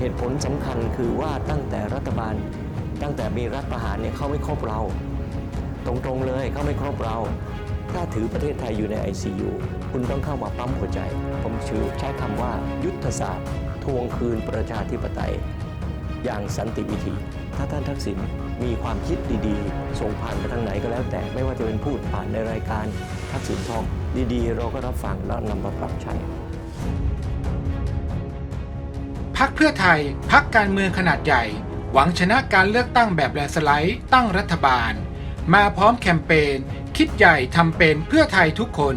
เหตุผลสำคัญคือว่าตั้งแต่รัฐบาล ตั้งแต่มีรัฐประหารเนี่ยเขาไม่ครบเรา ตรงๆเลยเขาไม่ครบเรา ถ้าถือประเทศไทยอยู่ใน ICU คุณต้องเข้ามาปั๊มหัวใจ ผมชื่อใช้คำว่ายุทธศาสตร์ ทวงคืนประชาธิปไตย อย่างสันติวิธี ถ้าท่านทักษิณมีความคิดดีๆ ส่งผ่านไปทางไหนก็แล้วแต่ไม่ว่าจะเป็นพูดผ่านในรายการทักษิณทองดีๆ เราก็รับฟังแล้วนำมาปรับใช้ พักเพื่อไทย พักการเมืองขนาดใหญ่ หวังชนะการเลือกตั้งแบบแลนสไลด์ตั้งรัฐบาล มาพร้อมแคมเปญคิดใหญ่ทำเป็นเพื่อไทยทุกคน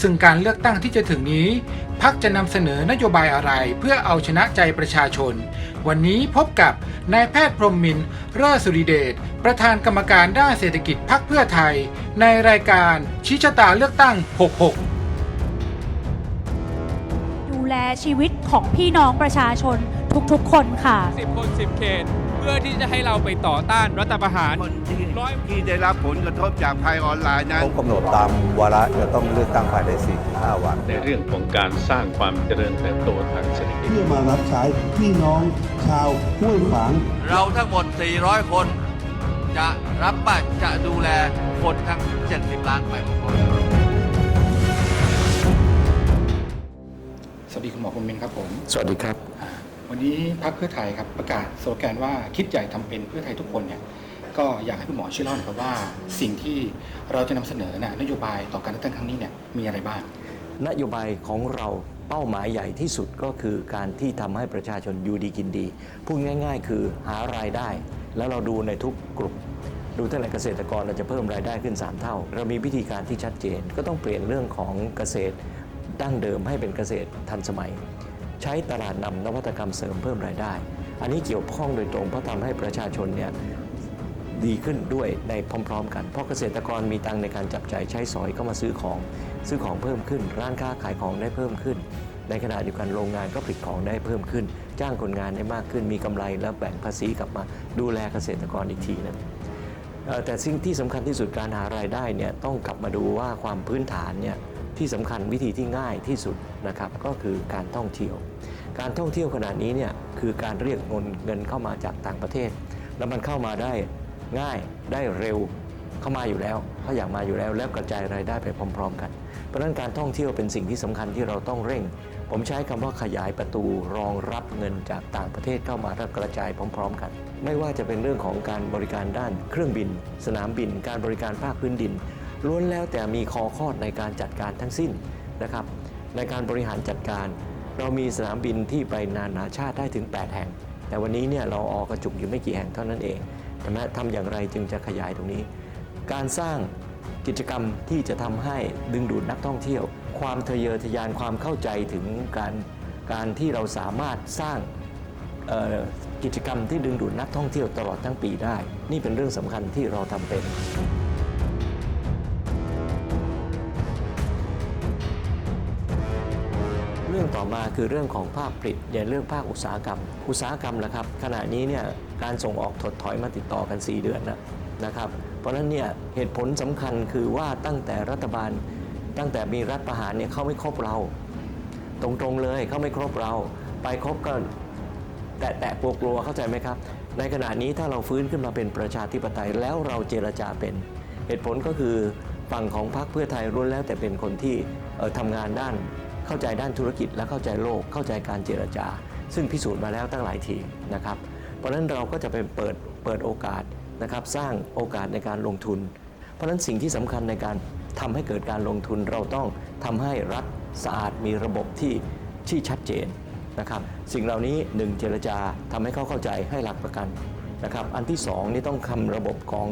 ซึ่งการเลือกตั้งที่จะถึงนี้ พักจะนำเสนอนโยบายอะไรเพื่อเอาชนะใจประชาชน วันนี้พบกับนายแพทย์พรหมมินทร์เรอสุริเดชประธานกรรมการด้านเศรษฐกิจพักเพื่อไทย ในรายการชี้ชะตาเลือกตั้ง 66 แลชีวิตของพี่น้องประชาชนทุกๆ คนค่ะ 10 คน 10 เขต เพื่อที่จะให้เราไปต่อต้านรัฐประหาร คนที่ร้อย ที่ได้รับผลกระทบจากภัยออนไลน์นั้น ครบกำหนดตามวาระจะต้องเลือกตั้งภายใน 45 วัน ในเรื่องของการสร้างความเจริญเติบโตทางเศรษฐกิจ เพื่อมารับใช้พี่น้องชาวห้วยขวาง เราทั้งหมด 400 คน จะรับปากจะดูแลคนทั้ง 70 ล้านไปทุกคน วัสดีคุณหมอพรหมมินทร์ครับผม สวัสดีครับอ่าวันนี้พรรคเพื่อไทยครับประกาศสโลแกนว่าคิดใหญ่ทำเป็นเพื่อไทยทุกคนเนี่ยก็อยากให้คุณหมอช่วยเล่าหน่อยครับว่าสิ่งที่เราจะนำเสนอน่ะนโยบายต่อการเลือกตั้งครั้งนี้เนี่ยมีอะไรบ้าง นโยบายของเราเป้าหมายใหญ่ที่สุดก็คือการที่ทำให้ประชาชนอยู่ดีกินดีพูดง่าย ๆ คือหารายได้ แล้วเราดูในทุกกลุ่มดูตั้งแต่เกษตรกรเราจะเพิ่มรายได้ขึ้น 3 เท่า เรามีวิธีการที่ชัดเจน ก็ต้องเปลี่ยนเรื่องของเกษตร ดั้งเดิมให้เป็นเกษตรทันสมัย ใช้ตลาดนำนวัตกรรมเสริมเพิ่มรายได้ อันนี้เกี่ยวข้องโดยตรงเพราะทำให้ประชาชนเนี่ยดีขึ้นด้วยในพร้อมๆ กัน เพราะเกษตรกรมีตังในการจับจ่ายใช้สอยเข้ามาซื้อของ ซื้อของเพิ่มขึ้น ร้านค้าขายของได้เพิ่มขึ้น ในขณะเดียวกันโรงงานก็ผลิตของได้เพิ่มขึ้น จ้างคนงานได้มากขึ้น มีกำไรแล้วแบ่งภาษีกลับมาดูแลเกษตรกรอีกทีนึงแต่สิ่งที่สำคัญที่สุดการหารายได้เนี่ยต้องกลับมาดูว่าความพื้นฐานเนี่ย ที่สำคัญวิธีที่ง่ายที่สุดนะครับก็คือการท่องเที่ยว การท่องเที่ยวขนาดนี้เนี่ยคือการเรียกเงินเงินเข้ามาจากต่างประเทศ แล้วมันเข้ามาได้ง่ายได้เร็วเข้ามาอยู่แล้วเขาอยากมาอยู่แล้วแล้วกระจายรายได้ไปพร้อม ๆ กัน เพราะฉะนั้นการท่องเที่ยวเป็นสิ่งที่สำคัญที่เราต้องเร่ง ผมใช้คำว่าขยายประตูรองรับเงินจากต่างประเทศเข้ามาแล้วกระจายพร้อม ๆ กัน ไม่ว่าจะเป็นเรื่องของการบริการด้านเครื่องบิน สนามบิน การบริการภาคพื้นดิน ล้วนแล้วแต่มีคอคอดในการจัดการทั้งสิ้นนะครับ ในการบริหารจัดการ เรามีสนามบินที่ไปนานาชาติได้ถึง 8 แห่ง แต่วันนี้เนี่ยเราออกกระจุกอยู่ไม่กี่แห่งเท่านั้นเองใช่ไหมทำอย่างไรจึงจะขยายตรงนี้ การสร้างกิจกรรมที่จะทำให้ดึงดูดนักท่องเที่ยว ความทะเยอทะยานความเข้าใจถึงการการที่เราสามารถสร้างกิจกรรมที่ดึงดูดนักท่องเที่ยวตลอดทั้งปีได้ นี่เป็นเรื่องสำคัญที่เราทำเป็น เรื่องต่อมาคือเรื่องของภาคผลิตอย่างเรื่องภาคอุตสาหกรรม อุตสาหกรรมละครับ ขณะนี้เนี่ยการส่งออกถดถอยมาติดต่อกัน 4 เดือนนะนะครับ เพราะฉะนั้นเนี่ยเหตุผลสำคัญคือว่าตั้งแต่รัฐบาล ตั้งแต่มีรัฐประหารเนี่ยเขาไม่ครบเรา ตรงๆเลยเขาไม่ครบเรา ไปครบก็แตะแตะกลัวกลัวๆเข้าใจไหมครับ ในขณะนี้ถ้าเราฟื้นขึ้นมาเป็นประชาธิปไตยแล้วเราเจรจาเป็น เหตุผลก็คือฝั่งของพรรคเพื่อไทยล้วนแล้วแต่เป็นคนที่ออทำงานด้าน เข้าใจด้านธุรกิจและเข้าใจโลก เข้าใจการเจรจา ซึ่งพิสูจน์มาแล้วตั้งหลายทีนะครับ เพราะฉะนั้นเราก็จะไปเปิดเปิดโอกาสนะครับสร้างโอกาสในการลงทุน เพราะฉะนั้นสิ่งที่สำคัญในการทำให้เกิดการลงทุนเราต้องทำให้รัฐสะอาดมีระบบที่ที่ชัดเจนนะครับ สิ่งเหล่านี้หนึ่งเจรจาทำให้เขาเข้าใจให้หลักประกันนะครับ อันที่สองนี่ต้องทำระบบของ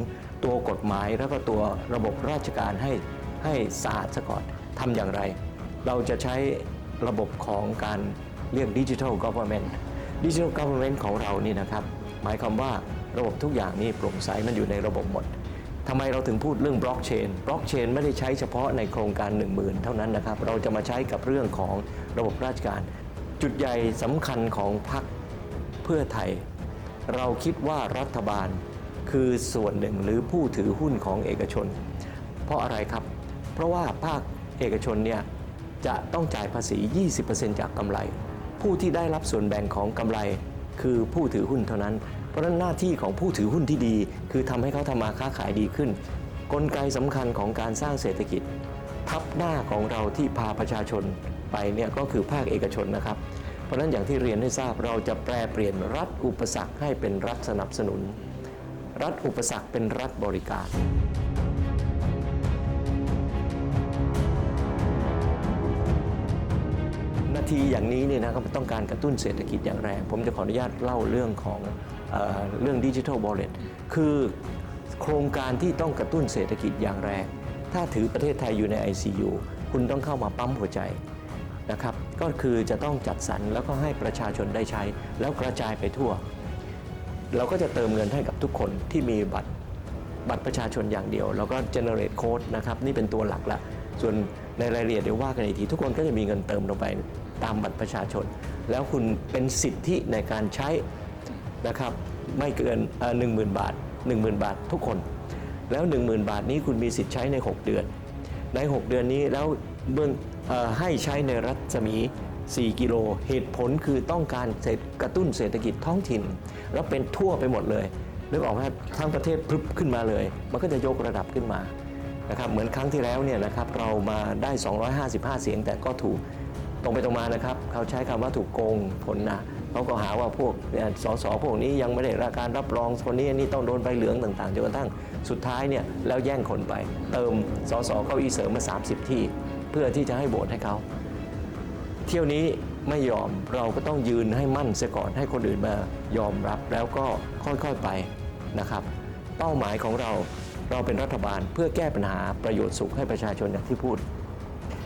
ตัวกฎหมาย แล้วก็ตัวระบบราชการให้ให้สะอาดซะก่อนทำอย่างไร เราจะใช้ระบบของการเรียกดิจิทัลก o v e r n m e n t ดิจิทัลก o v e r n m e n t ของเรานี่นะครับ หมายความว่าระบบทุกอย่างนี่โปร่งใสมันอยู่ในระบบหมดทำไมเราถึงพูดเรื่องบล็อกเชนบล็อกเชนไม่ได้ใช้เฉพาะในโครงการ 1 0,000 เท่านั้นนะครับ เราจะมาใช้กับเรื่องของระบบราชการ จุดใหญ่สำคัญของพรรคเพื่อไทย เราคิดว่ารัฐบาลคือส่วนหนึ่งหรือผู้ถือหุ้นของเอกชน เพราะอะไรครับ เพราะว่าภาคเอกชนเนี่ย จะต้องจ่ายภาษี 20%จากกำไร ผู้ที่ได้รับส่วนแบ่งของกำไร คือผู้ถือหุ้นเท่านั้น เพราะนั้นหน้าที่ของผู้ถือหุ้นที่ดี คือทำให้เขาทำมาค้าขายดีขึ้น กลไกสำคัญของการสร้างเศรษฐกิจ ทับหน้าของเราที่พาประชาชนไปเนี่ยก็คือภาคเอกชนนะครับ เพราะนั้นอย่างที่เรียนให้ทราบเราจะแปลเปลี่ยนรัฐอุปสรรคให้เป็นรัฐสนับสนุน รัฐอุปสรรคเป็นรัฐบริการ นาทีอย่างนี้เนี่ยนะครับต้องการกระตุ้นเศรษฐกิจอย่างแรงผมจะขออนุญาตเล่าเรื่องของเออเรื่องดิจิทัลบอลเลตคือโครงการที่ต้องกระตุ้นเศรษฐกิจอย่างแรง ถ้าถือประเทศไทยอยู่ใน ICU คุณต้องเข้ามาปั๊มหัวใจนะครับก็คือจะต้องจัดสรรแล้วก็ให้ประชาชนได้ใช้ แล้วกระจายไปทั่ว เราก็จะเติมเงินให้กับทุกคนที่มีบัตรบัตรประชาชนอย่างเดียว แล้วก็ generate code นะครับ นี่เป็นตัวหลักละ ส่วนในรายละเอียดเดี๋ยวว่ากันอีกที ทุกคนก็จะมีเงินเติมลงไป ตามบัตรประชาชน แล้วคุณเป็นสิทธิในการใช้นะครับไม่เกินหนึ่งหมื่นบาท10,000บาททุกคน แล้ว10,000บาทนี้คุณมีสิทธิ์ใช้ใน 6 เดือน ใน 6 เดือนนี้แล้วเบื้องให้ใช้ในรัศมี 4 กิโล เหตุผลคือต้องการเศรษฐกระตุ้นเศรษฐกิจท้องถิ่น แล้วเป็นทั่วไปหมดเลยนึกออกไหมทั้งประเทศพรึบขึ้นมาเลย มันก็จะยกระดับขึ้นมานะครับเหมือนครั้งที่แล้วเนี่ยนะครับเรามาได้ 255 เสียงแต่ก็ถูก ตรงไปตรงมานะครับ เขาใช้คำว่าถูกโกงผลนะเขาก็หาว่าพวกสสพวกนี้ยังไม่ได้รับการรับรองคนนี้นนี่ต้องโดนใบเหลืองต่างๆจนกระทั่งสุดท้ายเนี่ยแล้วแย่งคนไป เติมสสเก้าอี้เสริมมา 30 ที่ เพื่อที่จะให้โหวตให้เขา เที่ยวนี้ไม่ยอมเราก็ต้องยืนให้มั่นเสียก่อนให้คนอื่นมายอมรับแล้วก็ค่อยๆไปนะครับ เป้าหมายของเราเราเป็นรัฐบาลเพื่อแก้ปัญหาประโยชน์สุขให้ประชาชนอย่างที่พูด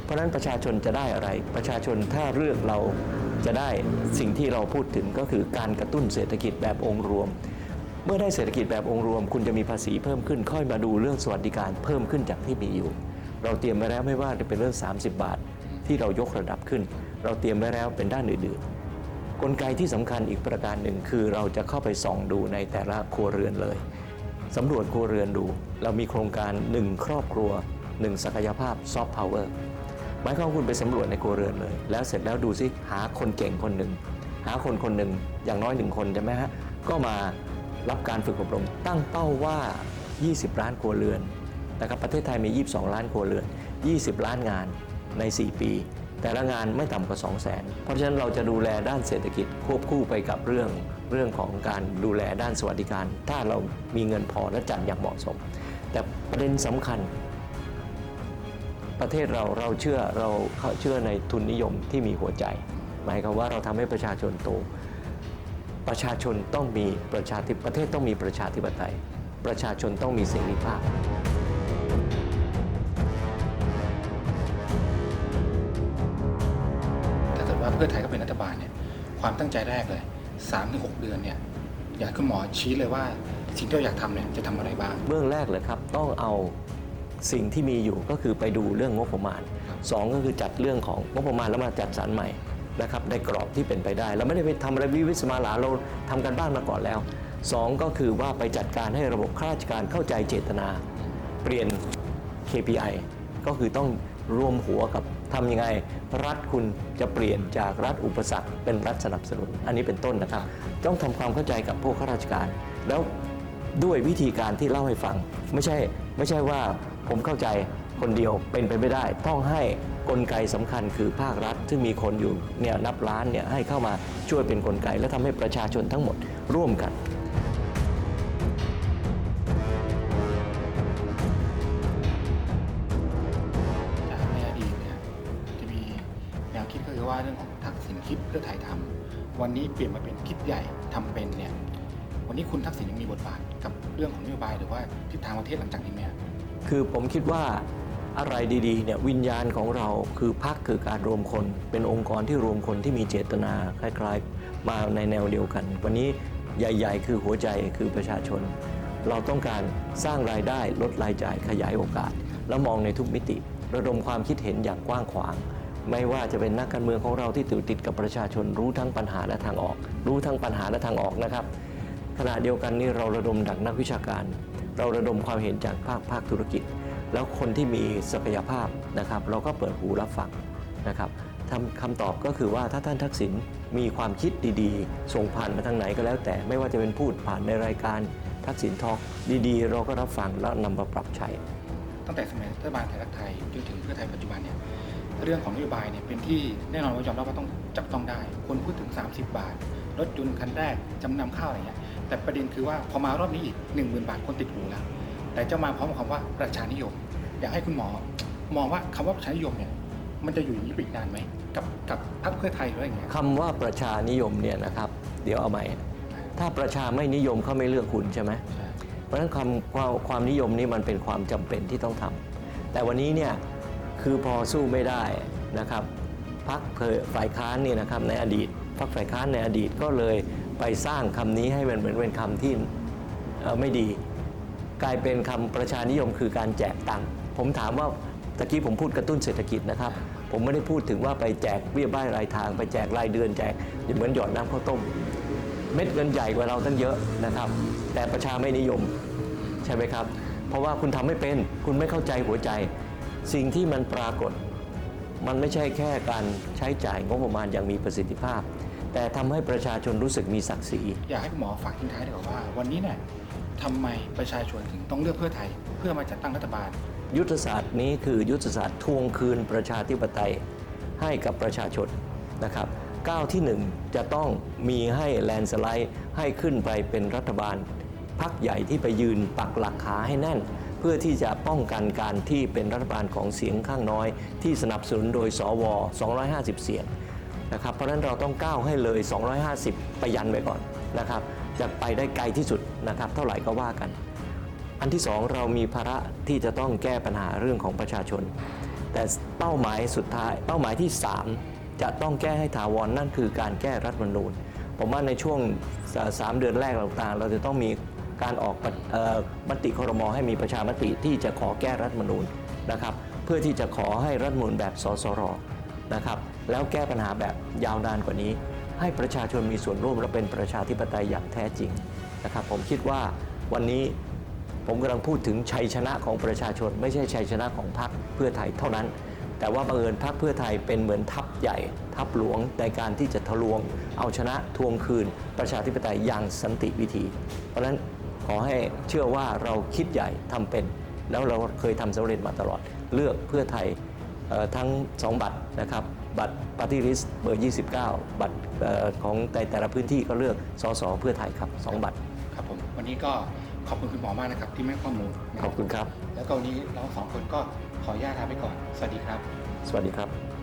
เพราะฉะนั้นประชาชนจะได้อะไร ประชาชนถ้าเลือกเราจะได้สิ่งที่เราพูดถึงก็คือการกระตุ้นเศรษฐกิจแบบองค์รวม เมื่อได้เศรษฐกิจแบบองค์รวม คุณจะมีภาษีเพิ่มขึ้นค่อยมาดูเรื่องสวัสดิการเพิ่มขึ้นจากที่มีอยู่ เราเตรียมไว้แล้วไม่ว่าจะเป็นเรื่อง 30 บาท ที่เรายกระดับขึ้น เราเตรียมไว้แล้วเป็นด้านอื่นๆกลไกที่สำคัญอีกประการหนึ่งคือเราจะเข้าไปส่องดูในแต่ละครัวเรือนเลยสำรวจครัวเรือนดู เรามีโครงการ 1 ครอบครัว 1 ศักยภาพซอฟต์พาวเวอร์ หมายความว่าคุณไปสำรวจในครัวเรือนเลย แล้วเสร็จแล้วดูซิหาคนเก่งคนหนึ่งหาคนคนหนึ่งอย่างน้อยหนึ่งคนใช่ไหมฮะก็มารับการฝึกอบรม ตั้งเป้าว่า 20 ล้านครัวเรือนนะครับประเทศไทยมี 22 ล้านครัวเรือน 20 ล้านงานใน 4 ปี แต่ละงานไม่ต่ำกว่า 2 0 0 0 0 0 เพราะฉะนั้นเราจะดูแลด้านเศรษฐกิจควบคู่ไปกับเรื่องเรื่องของการดูแลด้านสวัสดิการ ถ้าเรามีเงินพอและจัดอย่างเหมาะสม แต่ประเด็นสำคัญ ประเทศเราเราเชื่อเราเชื่อในทุนนิยมที่มีหัวใจ หมายความว่าเราทำให้ประชาชนโต ประชาชนต้องมีประชาธิปประเทศต้องมีประชาธิปไตย ประชาชนต้องมีเสรีภาพถ้าเกิดว่าเพื่อไทยก็เป็นรัฐบาลเนี่ยความตั้งใจแรกเลย3-6ถึงเดือนเนี่ยอยากคุณหมอชี้เลยว่าสิ่งที่เราอยากทำเนี่ยจะทำอะไรบ้างเบื้องแรกเลยครับต้องเอา สิ่งที่มีอยู่ก็คือไปดูเรื่องงบประมาณสองก็คือจัดเรื่องของงบประมาณแล้วมาจัดสรรใหม่นะครับในกรอบที่เป็นไปได้ เราไม่ได้ไปทำอะไรวิวิสมาลาเราทำกันบ้านมาก่อนแล้วสองก็คือว่าไปจัดการให้ระบบข้าราชการเข้าใจเจตนา เปลี่ยน KPI ก็คือต้องรวมหัวกับทำยังไง รัฐคุณจะเปลี่ยนจากรัฐอุปสรรคเป็นรัฐสนับสนุน อันนี้เป็นต้นนะครับ ต้องทำความเข้าใจกับพวกข้าราชการ แล้วด้วยวิธีการที่เล่าให้ฟัง ไม่ใช่ไม่ใช่ว่า ผมเข้าใจคนเดียวเป็นไปไม่ได้ ต้องให้กลไกสำคัญคือภาครัฐ ซึ่งมีคนอยู่เนี่ยนับล้านเนี่ยให้เข้ามาช่วยเป็นกลไก และทำให้ประชาชนทั้งหมดร่วมกันในอดีตเนี่ยจะมีแนวคิดคือว่าเรื่องของทักษิณคิดเพื่อไทยทำวันนี้เปลี่ยนมาเป็นคิดใหญ่ทำเป็นเนี่ยวันนี้คุณทักษิณยังมีบทบาทกับเรื่องของนโยบายหรือว่าทิศทางประเทศหลังจากนี้ไหมครับ คือผมคิดว่าอะไรดีๆเนี่ยวิญญาณของเราคือพักคือการรวมคน เป็นองค์กรที่รวมคนที่มีเจตนาคล้ายๆ มาในแนวเดียวกัน วันนี้ใหญ่ ๆ คือหัวใจคือประชาชน เราต้องการสร้างรายได้ลดรายจ่ายขยายโอกาส แล้วมองในทุกมิติ ระดมความคิดเห็นอย่างกว้างขวาง ไม่ว่าจะเป็นนักการเมืองของเราที่ติดติดกับประชาชน รู้ทั้งปัญหาและทางออก รู้ทั้งปัญหาและทางออกนะครับขณะเดียวกันนี่เราระดมดักนักวิชาการ เราระดมความเห็นจากภาคภาคธุรกิจ แล้วคนที่มีศักยภาพนะครับ เราก็เปิดหูรับฟังนะครับทำคำตอบก็คือว่าถ้าท่านทักษิณมีความคิดดีๆ ส่งผ่านมาทางไหนก็แล้วแต่ไม่ว่าจะเป็นพูดผ่านในรายการทักษิณทอกดีๆ เราก็รับฟังแล้วนำมาปรับใช้ ตั้งแต่สมัยรัฐบาลไทยรักไทยจนถึงเพื่อไทยปัจจุบันเนี่ยเรื่องของนโยบายเนี่ยเป็นที่แน่นอนว่ายอมรับว่าต้องจับต้องได้ คนพูดถึง 30 บาทรถยนต์คันแรกจำนำข้าวอะไรเงี้ย แต่ประเด็นคือว่าพอมารอบนี้อีก 1 0,000 บาทคนติดหูแล้ว แต่จะมาพร้อมกับคำว่าประชานิยม อยากให้คุณหมอมองว่าคำว่าประชานิยมเนี่ยมันจะอยู่อย่างนี้ไปอีกนานไหมกับกับพรรคเพื่อไทยหรืออะไรอย่างเงี้ยคำว่าประชานิยมเนี่ยนะครับ เดี๋ยวเอาใหม่ ถ้าประชาไม่นิยมเขาไม่เลือกคุณใช่ไหมเพราะฉะนั้นความความความนิยมนี้มันเป็นความจำเป็นที่ต้องทำแต่วันนี้เนี่ยคือพอสู้ไม่ได้นะครับพักฝ่ายค้านเนี่ยนะครับในอดีตพักฝ่ายค้านในอดีตก็เลย ไปสร้างคำนี้ให้มันเหมือนเป็นคำที่ไม่ดี กลายเป็นคำประชานิยมคือการแจกตังค์ผมถามว่าตะกี้ผมพูดกระตุ้นเศรษฐกิจนะครับ ผมไม่ได้พูดถึงว่าไปแจกเบี้ยบ้ายรายทาง ไปแจกรายเดือนแจกเหมือนหยอดน้ำข้าวต้ม เม็ดเงินใหญ่กว่าเราตั้งเยอะนะครับ แต่ประชาไม่นิยมใช่ไหมครับ เพราะว่าคุณทำไม่เป็นคุณไม่เข้าใจหัวใจ สิ่งที่มันปรากฏ มันไม่ใช่แค่การใช้จ่ายงบประมาณอย่างมีประสิทธิภาพ แต่ทำให้ประชาชนรู้สึกมีศักดิ์ศรีอยากให้คุณหมอฝากทิ้งท้ายดีกว่าว่า วันนี้เนี่ยทำไมประชาชนถึงต้องเลือกเพื่อไทย เพื่อมาจัดตั้งรัฐบาล ยุทธศาสตร์นี้คือยุทธศาสตร์ทวงคืนประชาธิปไตยให้กับประชาชนนะครับก้าวที่หนึ่งจะต้องมีให้แลนด์สไลด์ให้ขึ้นไปเป็นรัฐบาลพักใหญ่ที่ไปยืนปักหลักขาให้แน่น เพื่อที่จะป้องกันการที่เป็นรัฐบาลของเสียงข้างน้อย ที่สนับสนุนโดยสว 250 เสียง นะครับเพราะฉะนั้นเราต้องก้าวให้เลย 250 ไปยันไปก่อนนะครับจะไปได้ไกลที่สุดนะครับเท่าไหร่ก็ว่ากัน อันที่สองเรามีภาระที่จะต้องแก้ปัญหาเรื่องของประชาชน แต่เป้าหมายสุดท้าย เป้าหมายที่ 3 จะต้องแก้ให้ถาวรนั่นคือการแก้รัฐมนูญผมว่าในช่วงสามเดือนแรกต่างๆ เราจะต้องมีการออกมติครมให้มีประชามติที่จะขอแก้รัฐมนูญนะครับเพื่อที่จะขอให้รัฐมนูญแบบสสรนะครับ แล้วแก้ปัญหาแบบยาวนานกว่านี้ ให้ประชาชนมีส่วนร่วมและเป็นประชาธิปไตยอย่างแท้จริงนะครับผมคิดว่าวันนี้ผมกำลังพูดถึงชัยชนะของประชาชน ไม่ใช่ชัยชนะของพรรคเพื่อไทยเท่านั้น แต่ว่าบังเอิญพรรคเพื่อไทยเป็นเหมือนทัพใหญ่ ทัพหลวงในการที่จะทะลวง เอาชนะทวงคืน ประชาธิปไตยอย่างสันติวิธี เพราะฉะนั้นขอให้เชื่อว่าเราคิดใหญ่ทำเป็น แล้วเราเคยทำสำเร็จมาตลอด เลือกเพื่อไทยทั้ง 2 บัตรนะครับ บัตรปฏิริษเบอร์ 29 บัตรเอ่อของแต่แต่ละพื้นที่ก็เลือกสสเพื่อไทยครับสองบัตรครับผมวันนี้ก็ขอบคุณคุณหมอมากนะครับที่ให้ข้อมูลนะขอบคุณครับ แล้วก็วันนี้เราสองคนก็ขออนุญาตลาไปก่อน สวัสดีครับ สวัสดีครับ